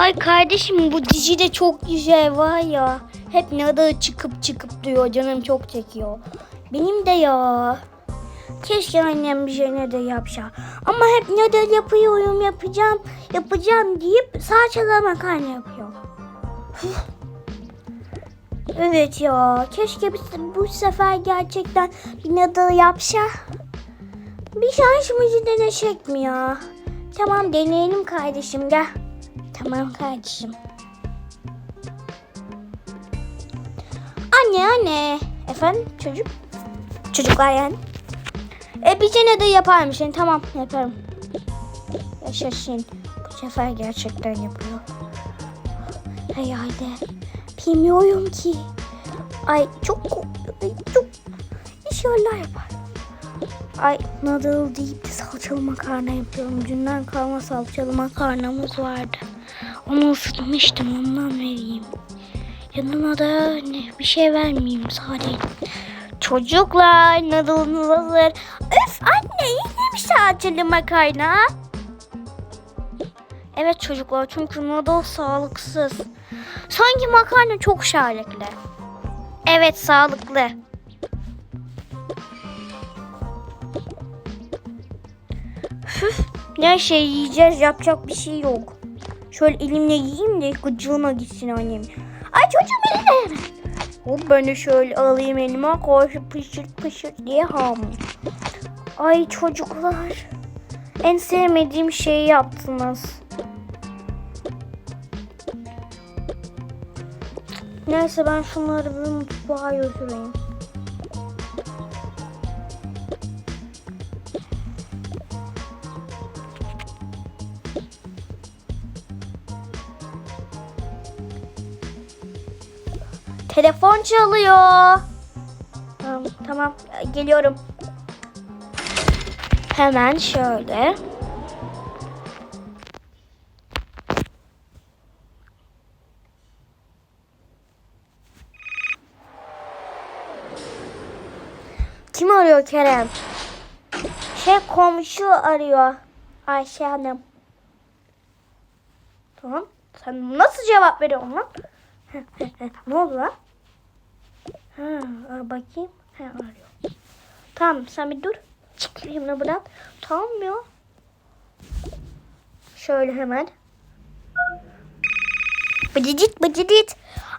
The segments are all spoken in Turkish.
Ay kardeşim bu dizi de çok güzel var ya. Hep nada çıkıp çıkıp diyor canım çok çekiyor. Benim de ya. Keşke annem bir şey ne de yapsa. Ama hep ne de yapıyorum yapacağım yapacağım deyip saçala makarna yapıyor. Evet ya keşke bu sefer gerçekten bir nada yapsa. Bir şansımızı denesek mi ya? Tamam deneyelim kardeşim gel. Tamam kardeşim. Anne anne. Efendim çocuk? Çocuklar yani. E bir tane de yapar mısın? Tamam yaparım. Yaşasın. Bu sefer gerçekten yapıyor. Herhalde. Bilmiyorum ki. Ay çok korkuyorum. Çok. İnşallah yapar. Ay noodle deyip de salçalı makarna yapıyorum. Dünden kalma salçalı makarnamız vardı. Onu ısıtmıştım ondan vereyim. Yanına da bir şey vermeyeyim sadece. Çocuklar noodle'ınız hazır. Öf anne mi salçalı makarna? Evet çocuklar çünkü noodle sağlıksız. Sanki makarna çok sağlıklı. Evet sağlıklı. Üf, ne şey yiyeceğiz yapacak bir şey yok. Şöyle elimle yiyeyim de gıcığına gitsin annem. Ay çocuğum eline. Hop ben de şöyle alayım elime koşu pışır pışır diye ham. Ay çocuklar. En sevmediğim şeyi yaptınız. Neyse ben şunları bir mutfağa götüreyim. Telefon çalıyor. Tamam, tamam geliyorum. Hemen şöyle. Kim arıyor Kerem? Şey komşu arıyor. Ayşe Hanım. Tamam. Sen nasıl cevap veriyorsun lan? ne oldu lan? Ha, bakayım. Ha, arıyor. Tamam sen bir dur. Çıkayım da buradan. Tamam ya. Şöyle hemen. Bıcıcık bıcıcık.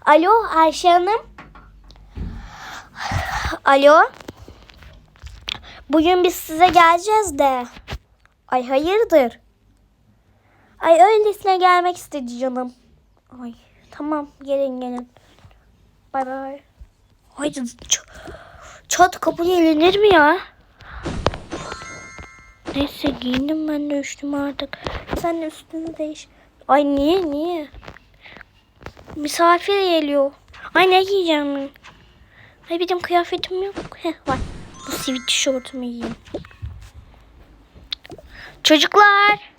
Alo Ayşe Hanım. Alo. Bugün biz size geleceğiz de. Ay hayırdır? Ay öylesine gelmek istedi canım. Ay tamam gelin gelin. Bay bay. Ay ç- çat kapı gelinir mi ya? Neyse giyindim ben de üstümü artık. Sen de üstünü değiş. Ay niye niye? Misafir geliyor. Ay ne giyeceğim ben? Ay benim kıyafetim yok. Heh var. Bu sivit tişörtümü giyeyim. Çocuklar.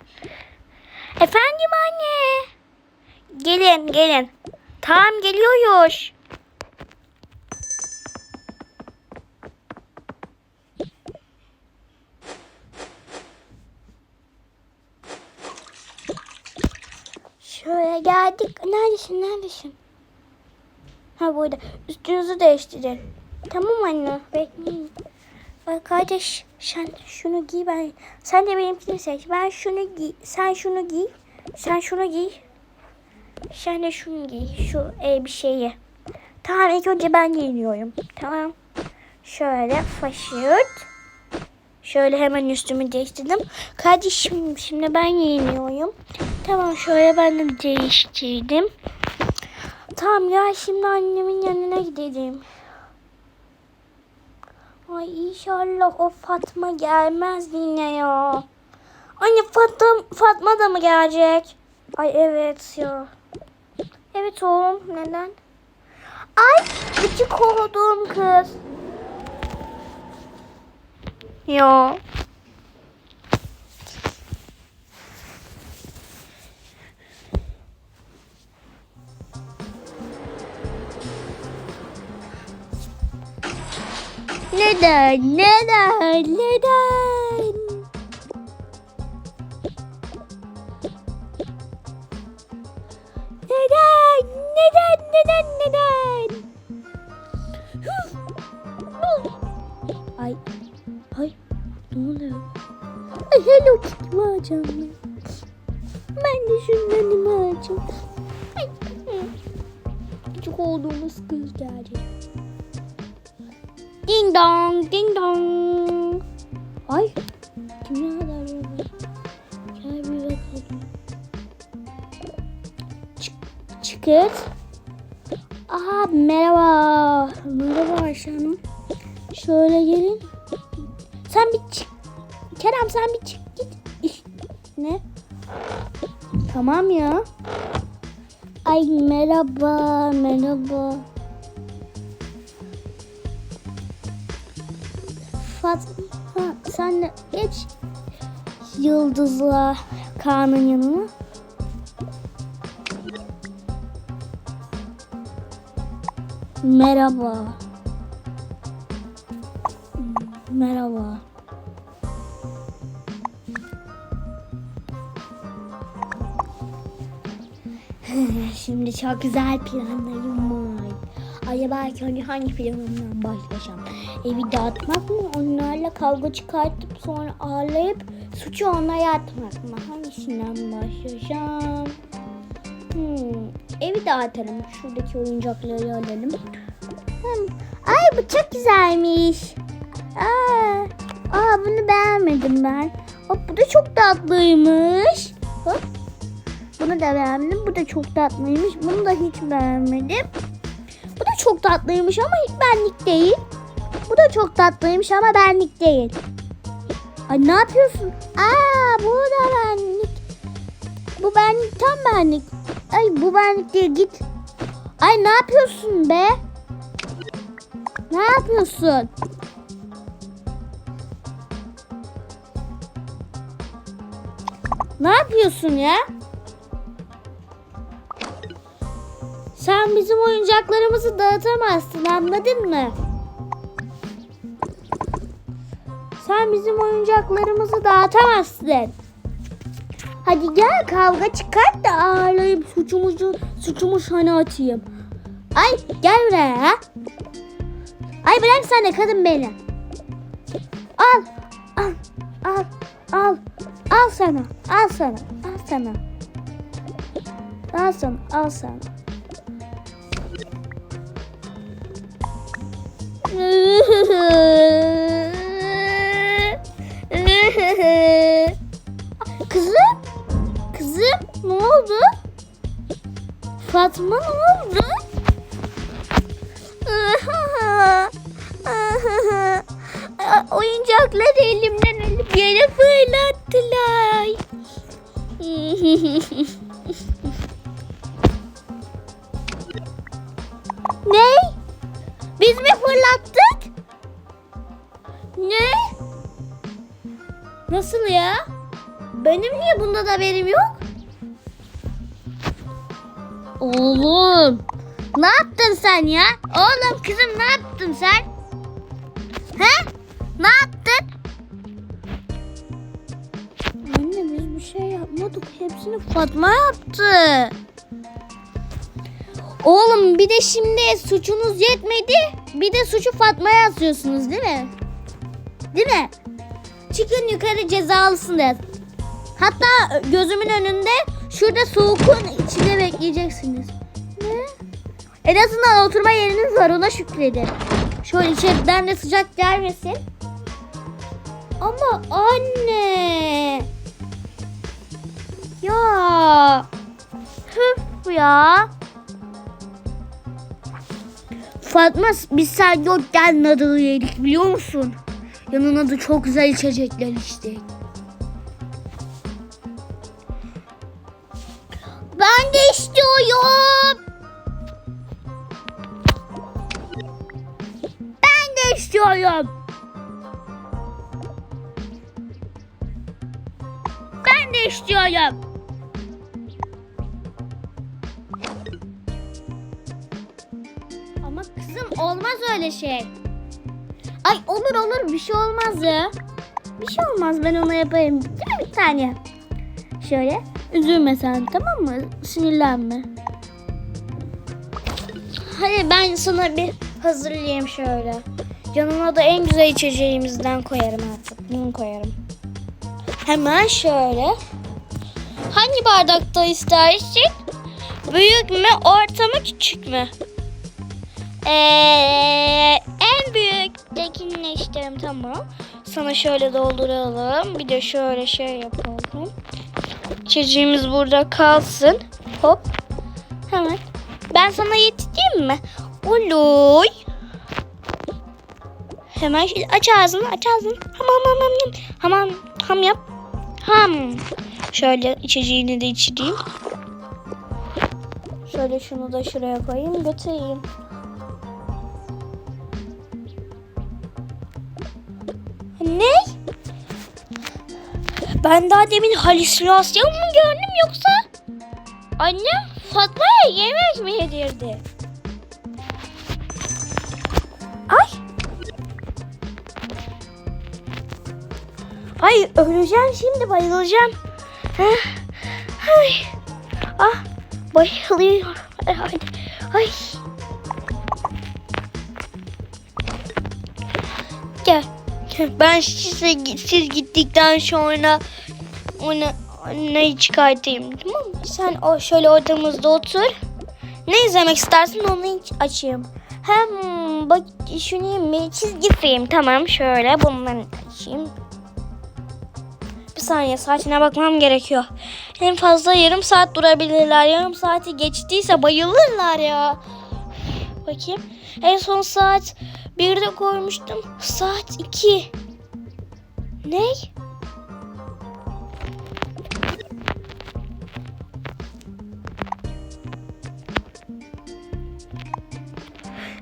Efendim anne. Gelin gelin. Tamam geliyoruz. Şöyle geldik. Neredesin neredesin? Ha burada. Üstünüzü değiştirin. Tamam anne. Bekleyin. Bak kardeş sen şunu giy ben. Sen de benimkini seç. Ben şunu giy. Sen şunu giy. Sen şunu giy. Sen de şunu giy. Şu elbiseyi. Tamam ilk önce ben giyiniyorum. Tamam. Şöyle faşırt. Şöyle hemen üstümü değiştirdim. Kardeşim şimdi ben giyiniyorum. Tamam şöyle ben de değiştirdim. Tamam ya şimdi annemin yanına gidelim. Ay inşallah o Fatma gelmez yine ya. Anne Fatma, Fatma da mı gelecek? Ay evet ya. Evet oğlum neden? Ay gıcık oldum kız. Ya. Neden? Neden? Neden? neden neden? Hüf. Hello Kitty alacağım ben? Ben de şundan alacağım. Küçük olduğumuz kız geldi. Ding dong, ding dong. Ay. Kim ne kadar böyle? Gel bir bakalım. Çık, çıkırt. Aha merhaba. Merhaba Ayşe Hanım. Şöyle gelin. Sen bir çık. Kerem sen bir çık Tamam ya. Ay merhaba, merhaba. Fatma sen de geç Yıldız'la Kaan'ın yanına. Merhaba. Merhaba. Şimdi çok güzel planlarım var. Acaba ilk önce hangi planımdan başlasam? Evi dağıtmak mı? Onlarla kavga çıkartıp sonra ağlayıp suçu onlara atmak mı? Hangisinden başlasam? Hmm, evi dağıtalım. Şuradaki oyuncakları alalım. Hmm, Ay bu çok güzelmiş. Aa, aa bunu beğenmedim ben. Hop bu da çok tatlıymış. Hop. Bunu da beğendim. Bu da çok tatlıymış. Bunu da hiç beğenmedim. Bu da çok tatlıymış ama hiç benlik değil. Bu da çok tatlıymış ama benlik değil. Ay ne yapıyorsun? Aa bu da benlik. Bu benlik tam benlik. Ay bu benlik değil git. Ay ne yapıyorsun be? Ne yapıyorsun? Ne yapıyorsun ya? Sen bizim oyuncaklarımızı dağıtamazsın anladın mı? Sen bizim oyuncaklarımızı dağıtamazsın. Hadi gel kavga çıkart da ağırlayıp suçumuzu suçumu sana atayım. Ay gel buraya. Ay bırak sen de kadın beni. Al al al al al sana al sana al sana. Al sana al sana. Kızım? Kızım ne oldu? Fatma ne oldu? Oyuncakları elimden alıp yere fırlattılar. Nasıl ya? Benim niye bunda da haberim yok? Oğlum. Ne yaptın sen ya? Oğlum kızım ne yaptın sen? He? Ne yaptın? Anne biz bir şey yapmadık. Hepsini Fatma yaptı. Oğlum bir de şimdi suçunuz yetmedi. Bir de suçu Fatma'ya atıyorsunuz değil mi? Değil mi? Çıkın yukarı cezalısın de. Hatta gözümün önünde şurada soğukun içinde bekleyeceksiniz. Ne? En azından oturma yeriniz var ona şükredin. Şöyle içeriden de sıcak gelmesin. Ama anne. Ya. Hıf ya. Fatma biz sen yokken nadırı yedik biliyor musun? Yanına da çok güzel içecekler içtik. Ben de istiyorum. Ben de istiyorum. Ben de istiyorum. Ama kızım olmaz öyle şey. Ay olur olur bir şey olmaz ya. Bir şey olmaz ben ona yaparım. Gel bir tane. Şöyle üzülme sen tamam mı? Sinirlenme. Hadi ben sana bir hazırlayayım şöyle. Yanına da en güzel içeceğimizden koyarım artık. Bunu koyarım. Hemen şöyle. Hangi bardakta istersin? Büyük mü, orta mı, küçük mü? Ee, en büyüktekini isterim tamam. Sana şöyle dolduralım. Bir de şöyle şey yapalım. İçeceğimiz burada kalsın. Hop. Hemen. Ben sana yedireyim mi? Olur. Hemen aç ağzını aç ağzını. Hamam hamam ham. Hamam ham yap. Ham. Şöyle içeceğini de içireyim. Şöyle şunu da şuraya koyayım götüreyim. Ben daha demin halüsinasyon mu gördüm yoksa? Annem Fatma'ya yemek mi yedirdi? Ay. Ay öleceğim şimdi bayılacağım. Ay. Ah bayılıyorum. Ay. Gel. Ben size siz gittikten sonra onu onu çıkartayım tamam mı? Sen o şöyle odamızda otur. Ne izlemek istersin onu hiç açayım. Hem bak şunu bir çizgi film tamam şöyle bundan açayım. Bir saniye saatine bakmam gerekiyor. En fazla yarım saat durabilirler. Yarım saati geçtiyse bayılırlar ya. Bakayım. En son saat 1'de koymuştum. Saat 2. Ne?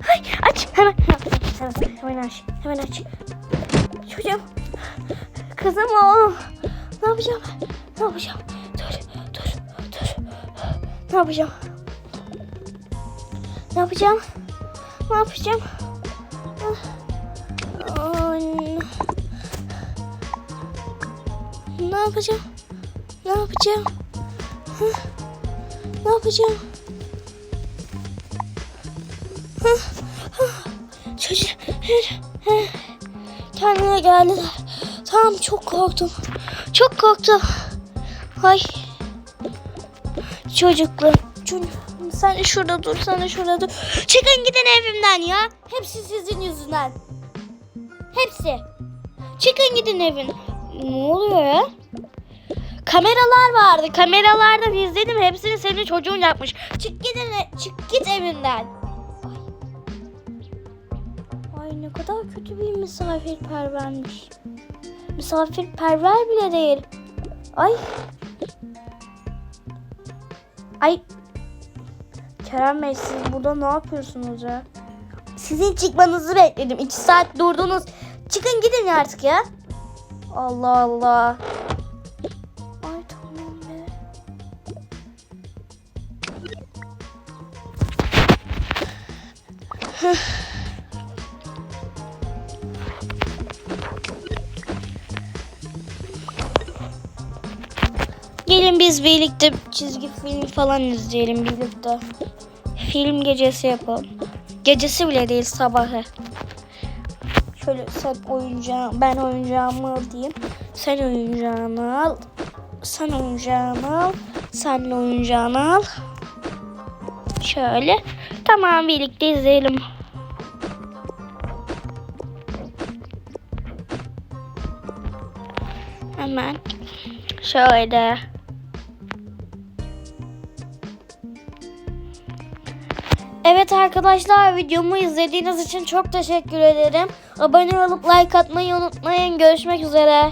Ay, aç hemen hemen hemen, aç hemen aç. Çocuğum kızım oğlum ne yapacağım ne yapacağım dur dur dur ne yapacağım ne yapacağım ne yapacağım. Ne yapacağım? Ne yapacağım? Ne yapacağım? Çocuk kendine geldiler. Tamam çok korktum. Çok korktum. Ay. Çocuklar. Çocuk. Sen şurada dur, sen şurada dur. Çıkın gidin evimden ya. Hepsi sizin yüzünden. Hepsi. Çıkın gidin evin. Ne oluyor ya? Kameralar vardı. Kameralardan izledim. Hepsini senin çocuğun yapmış. Çık gidin. Çık git evinden. Ay. Ay ne kadar kötü bir misafirpervermiş. Misafirperver bile değil. Ay. Kerem Bey siz burada ne yapıyorsunuz ya? Sizin çıkmanızı bekledim. İki saat durdunuz. Çıkın gidin artık ya. Allah Allah. Gelin biz birlikte çizgi film falan izleyelim birlikte. Film gecesi yapalım. Gecesi bile değil sabahı. Şöyle sen oyuncağın, ben oyuncağımı alayım. Sen oyuncağını al. Sen oyuncağını al. Sen oyuncağını al. Şöyle. Tamam birlikte izleyelim. Hemen. Şöyle. Evet arkadaşlar videomu izlediğiniz için çok teşekkür ederim. Abone olup like atmayı unutmayın. Görüşmek üzere.